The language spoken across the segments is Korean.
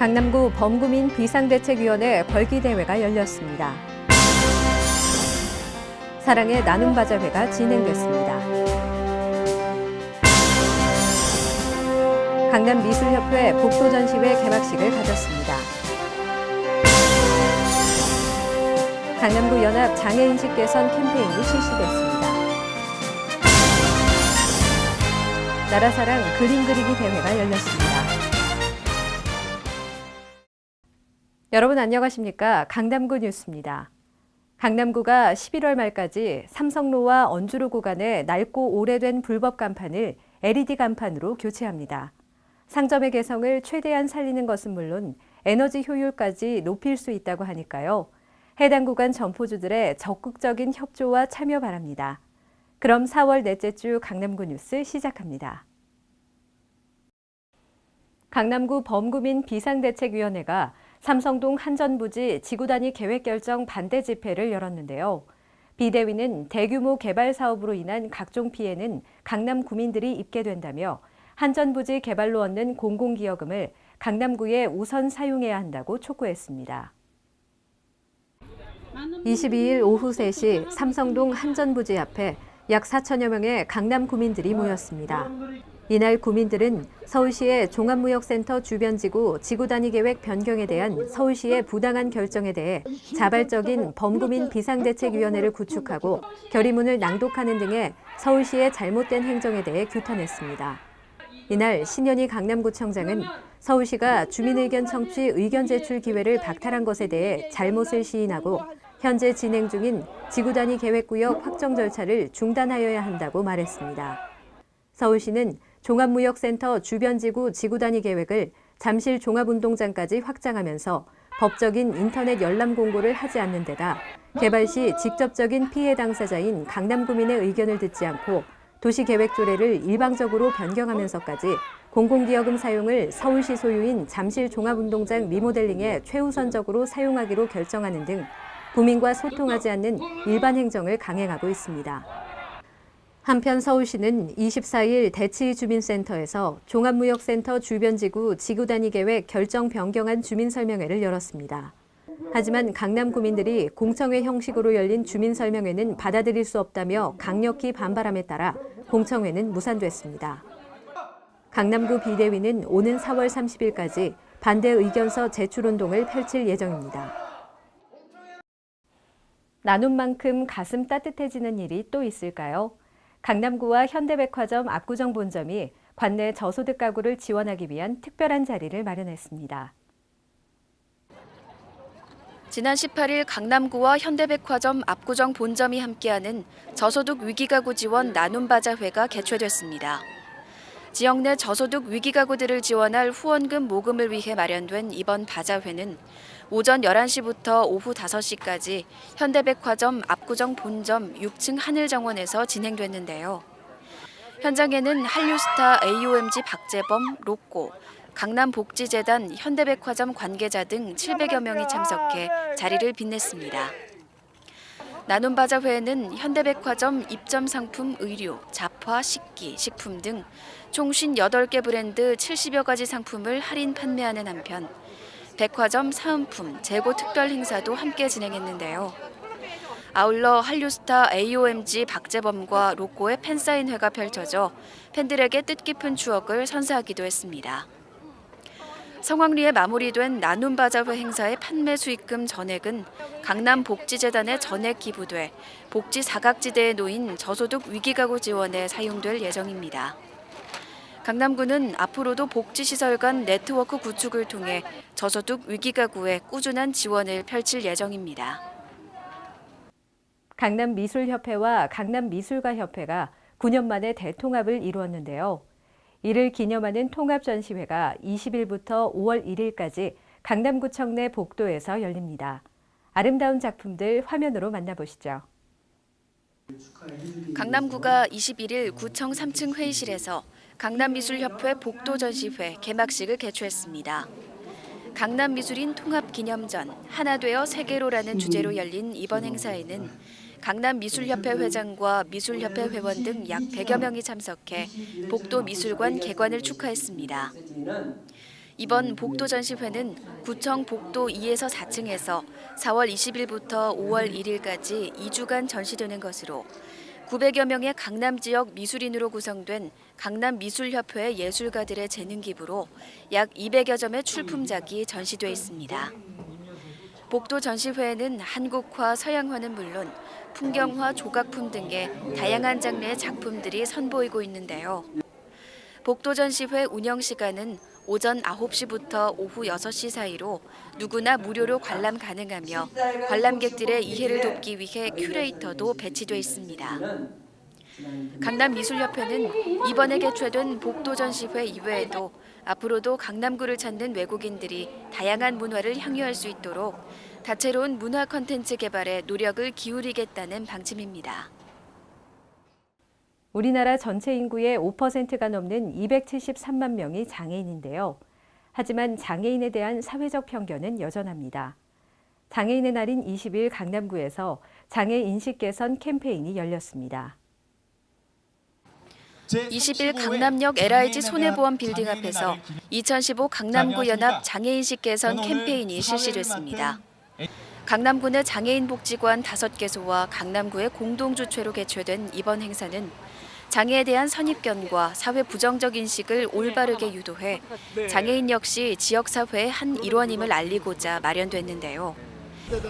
강남구 범구민 비상대책위원회 벌기대회가 열렸습니다. 사랑의 나눔바자회가 진행됐습니다. 강남미술협회 복도전시회 개막식을 가졌습니다. 강남구 연합 장애인식 개선 캠페인이 실시됐습니다. 나라사랑 그림 그리기 대회가 열렸습니다. 여러분 안녕하십니까? 강남구 뉴스입니다. 강남구가 11월 말까지 삼성로와 언주로 구간의 낡고 오래된 불법 간판을 LED 간판으로 교체합니다. 상점의 개성을 최대한 살리는 것은 물론 에너지 효율까지 높일 수 있다고 하니까요. 해당 구간 점포주들의 적극적인 협조와 참여 바랍니다. 그럼 4월 넷째 주 강남구 뉴스 시작합니다. 강남구 범구민 비상대책위원회가 삼성동 한전부지 지구단위 계획 결정 반대 집회를 열었는데요. 비대위는 대규모 개발 사업으로 인한 각종 피해는 강남 구민들이 입게 된다며 한전부지 개발로 얻는 공공기여금을 강남구에 우선 사용해야 한다고 촉구했습니다. 22일 오후 3시 삼성동 한전부지 앞에 약 4천여 명의 강남 구민들이 모였습니다. 이날 구민들은 서울시의 종합무역센터 주변지구 지구단위 계획 변경에 대한 서울시의 부당한 결정에 대해 자발적인 범구민 비상대책위원회를 구축하고 결의문을 낭독하는 등의 서울시의 잘못된 행정에 대해 규탄했습니다. 이날 신현희 강남구청장은 서울시가 주민의견 청취 의견 제출 기회를 박탈한 것에 대해 잘못을 시인하고 현재 진행 중인 지구단위 계획구역 확정 절차를 중단하여야 한다고 말했습니다. 서울시는 종합무역센터 주변지구 지구단위 계획을 잠실 종합운동장까지 확장하면서 법적인 인터넷 열람 공고를 하지 않는 데다 개발 시 직접적인 피해 당사자인 강남구민의 의견을 듣지 않고 도시계획 조례를 일방적으로 변경하면서까지 공공기여금 사용을 서울시 소유인 잠실 종합운동장 리모델링에 최우선적으로 사용하기로 결정하는 등 구민과 소통하지 않는 일반 행정을 강행하고 있습니다. 한편 서울시는 24일 대치 주민센터에서 종합무역센터 주변지구 지구단위 계획 결정 변경안 주민설명회를 열었습니다. 하지만 강남 구민들이 공청회 형식으로 열린 주민설명회는 받아들일 수 없다며 강력히 반발함에 따라 공청회는 무산됐습니다. 강남구 비대위는 오는 4월 30일까지 반대 의견서 제출 운동을 펼칠 예정입니다. 나눔 만큼 가슴 따뜻해지는 일이 또 있을까요? 강남구와 현대백화점 압구정 본점이 관내 저소득 가구를 지원하기 위한 특별한 자리를 마련했습니다. 지난 18일 강남구와 현대백화점 압구정 본점이 함께하는 저소득 위기가구 지원 나눔바자회가 개최됐습니다. 지역 내 저소득 위기가구들을 지원할 후원금 모금을 위해 마련된 이번 바자회는 오전 11시부터 오후 5시까지 현대백화점 압구정 본점 6층 하늘정원에서 진행됐는데요. 현장에는 한류스타 AOMG 박재범, 로꼬, 강남복지재단, 현대백화점 관계자 등 700여 명이 참석해 자리를 빛냈습니다. 나눔바자 회에는 현대백화점 입점 상품 의류, 잡화, 식기, 식품 등 총 58개 브랜드 70여 가지 상품을 할인 판매하는 한편 백화점 사은품 재고 특별 행사도 함께 진행했는데요. 아울러 한류스타 AOMG 박재범과 로꼬의 팬사인회가 펼쳐져 팬들에게 뜻깊은 추억을 선사하기도 했습니다. 성황리에 마무리된 나눔바자회 행사의 판매 수익금 전액은 강남복지재단에 전액 기부돼 복지 사각지대에 놓인 저소득 위기가구 지원에 사용될 예정입니다. 강남구는 앞으로도 복지시설 간 네트워크 구축을 통해 저소득 위기가구에 꾸준한 지원을 펼칠 예정입니다. 강남미술협회와 강남미술가협회가 9년 만에 대통합을 이루었는데요. 이를 기념하는 통합전시회가 20일부터 5월 1일까지 강남구청 내 복도에서 열립니다. 아름다운 작품들 화면으로 만나보시죠. 강남구가 21일 구청 3층 회의실에서 강남미술협회 복도전시회 개막식을 개최했습니다. 강남미술인 통합기념전 하나 되어 세계로라는 주제로 열린 이번 행사에는 강남미술협회 회장과 미술협회 회원 등 약 100여 명이 참석해 복도미술관 개관을 축하했습니다. 이번 복도 전시회는 구청 복도 2에서 4층에서 4월 20일부터 5월 1일까지 2주간 전시되는 것으로 900여 명의 강남 지역 미술인으로 구성된 강남 미술협회 예술가들의 재능 기부로 약 200여 점의 출품작이 전시돼 있습니다. 복도 전시회에는 한국화, 서양화는 물론 풍경화, 조각품 등의 다양한 장르의 작품들이 선보이고 있는데요. 복도 전시회 운영 시간은 오전 9시부터 오후 6시 사이로 누구나 무료로 관람 가능하며 관람객들의 이해를 돕기 위해 큐레이터도 배치돼 있습니다. 강남미술협회는 이번에 개최된 복도 전시회 이외에도 앞으로도 강남구를 찾는 외국인들이 다양한 문화를 향유할 수 있도록 다채로운 문화 콘텐츠 개발에 노력을 기울이겠다는 방침입니다. 우리나라 전체 인구의 5%가 넘는 273만 명이 장애인인데요. 하지만 장애인에 대한 사회적 편견은 여전합니다. 장애인의 날인 20일 강남구에서 장애 인식 개선 캠페인이 열렸습니다. 20일 강남역 LIG 손해보험 빌딩 앞에서 2015 강남구 연합 장애인식 개선 캠페인이 실시됐습니다. 강남구 내 장애인 복지관 5개소와 강남구의 공동 주최로 개최된 이번 행사는 장애에 대한 선입견과 사회 부정적 인식을 올바르게 유도해 장애인 역시 지역 사회의 한 일원임을 알리고자 마련됐는데요.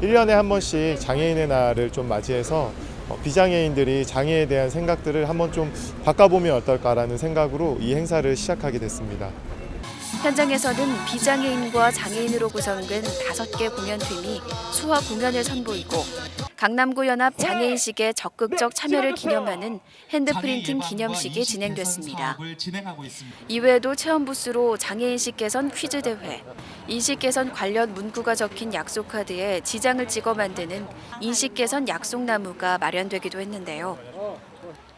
1년에 한 번씩 장애인의 날을 좀 맞이해서 어, 비장애인들이 장애에 대한 생각들을 한번 좀 바꿔보면 어떨까라는 생각으로 이 행사를 시작하게 됐습니다. 현장에서는 비장애인과 장애인으로 구성된 다섯 개 공연팀이 수화 공연을 선보이고 강남구 연합 장애인식의 적극적 참여를 기념하는 핸드프린팅 기념식이 진행됐습니다. 이외에도 체험 부스로 장애인식 개선 퀴즈 대회, 인식 개선 관련 문구가 적힌 약속 카드에 지장을 찍어 만드는 인식 개선 약속나무가 마련되기도 했는데요.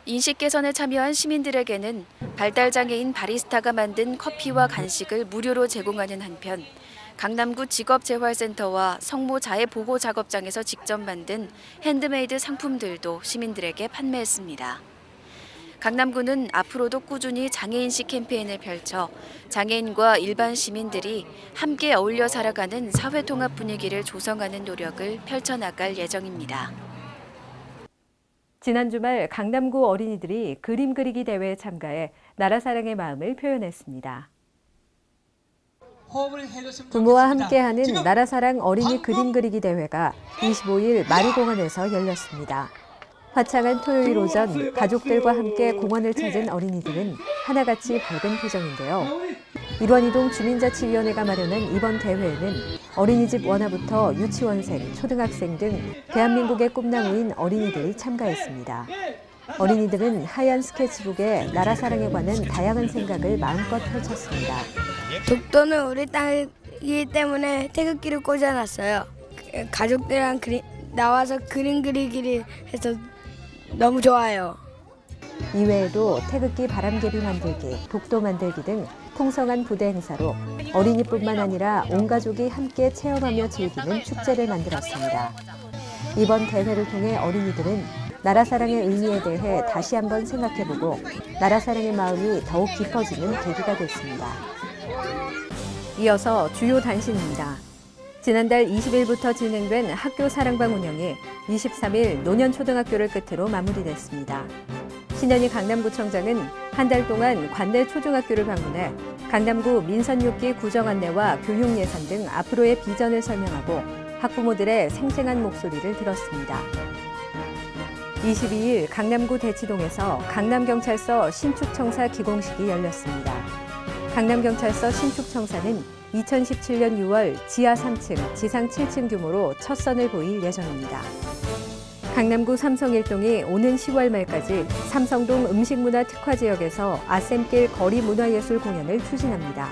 인식 개선에 참여한 시민들에게는 발달 장애인 바리스타가 만든 커피와 간식을 무료로 제공하는 한편 강남구 직업재활센터와 성모 자해 보호 작업장에서 직접 만든 핸드메이드 상품들도 시민들에게 판매했습니다. 강남구는 앞으로도 꾸준히 장애인식 캠페인을 펼쳐 장애인과 일반 시민들이 함께 어울려 살아가는 사회 통합 분위기를 조성하는 노력을 펼쳐나갈 예정입니다. 지난 주말 강남구 어린이들이 그림 그리기 대회에 참가해 나라 사랑의 마음을 표현했습니다. 부모와 함께하는 나라 사랑 어린이 그림 그리기 대회가 25일 마루공원에서 열렸습니다. 화창한 토요일 오전 가족들과 함께 공원을 찾은 어린이들은 하나같이 밝은 표정인데요. 일원이동 주민자치위원회가 마련한 이번 대회에는 어린이집 원화부터 유치원생, 초등학생 등 대한민국의 꿈나무인 어린이들이 참가했습니다. 어린이들은 하얀 스케치북에 나라 사랑에 관한 다양한 생각을 마음껏 펼쳤습니다. 독도는 우리 땅이기 때문에 태극기를 꽂아놨어요. 그, 가족들이랑 그리, 나와서 그림 그리기를 해서 너무 좋아요. 이외에도 태극기 바람개비 만들기, 독도 만들기 등 풍성한 부대 행사로 어린이뿐만 아니라 온 가족이 함께 체험하며 즐기는 축제를 만들었습니다. 이번 대회를 통해 어린이들은 나라 사랑의 의미에 대해 다시 한번 생각해보고 나라 사랑의 마음이 더욱 깊어지는 계기가 됐습니다. 이어서 주요 단신입니다. 지난달 20일부터 진행된 학교 사랑방 운영이 23일 노년초등학교를 끝으로 마무리됐습니다. 신현희 강남구청장은 한 달 동안 관내 초중학교를 방문해 강남구 민선 6기 구정 안내와 교육 예산 등 앞으로의 비전을 설명하고 학부모들의 생생한 목소리를 들었습니다. 22일 강남구 대치동에서 강남경찰서 신축청사 기공식이 열렸습니다. 강남경찰서 신축청사는 2017년 6월 지하 3층, 지상 7층 규모로 첫 선을 보일 예정입니다. 강남구 삼성일동이 오는 10월 말까지 삼성동 음식문화 특화 지역에서 아셈길 거리 문화예술 공연을 추진합니다.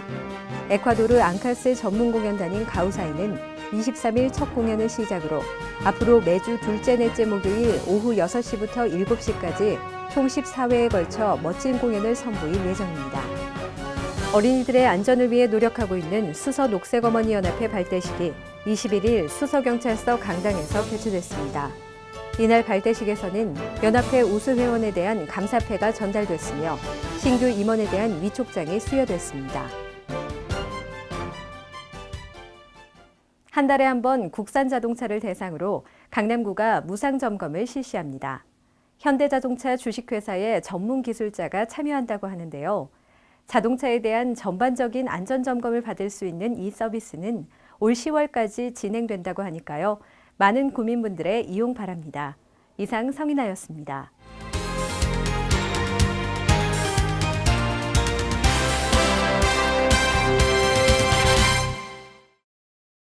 에콰도르 앙카스 전문 공연단인 가우사이는 23일 첫 공연을 시작으로 앞으로 매주 둘째 넷째 목요일 오후 6시부터 7시까지 총 14회에 걸쳐 멋진 공연을 선보일 예정입니다. 어린이들의 안전을 위해 노력하고 있는 수서 녹색어머니연합회 발대식이 21일 수서경찰서 강당에서 개최됐습니다. 이날 발대식에서는 연합회 우수회원에 대한 감사패가 전달됐으며 신규 임원에 대한 위촉장이 수여됐습니다. 한 달에 한 번 국산 자동차를 대상으로 강남구가 무상 점검을 실시합니다. 현대자동차 주식회사의 전문 기술자가 참여한다고 하는데요. 자동차에 대한 전반적인 안전 점검을 받을 수 있는 이 서비스는 올 10월까지 진행된다고 하니까요. 많은 구민분들의 이용 바랍니다. 이상 성인아였습니다.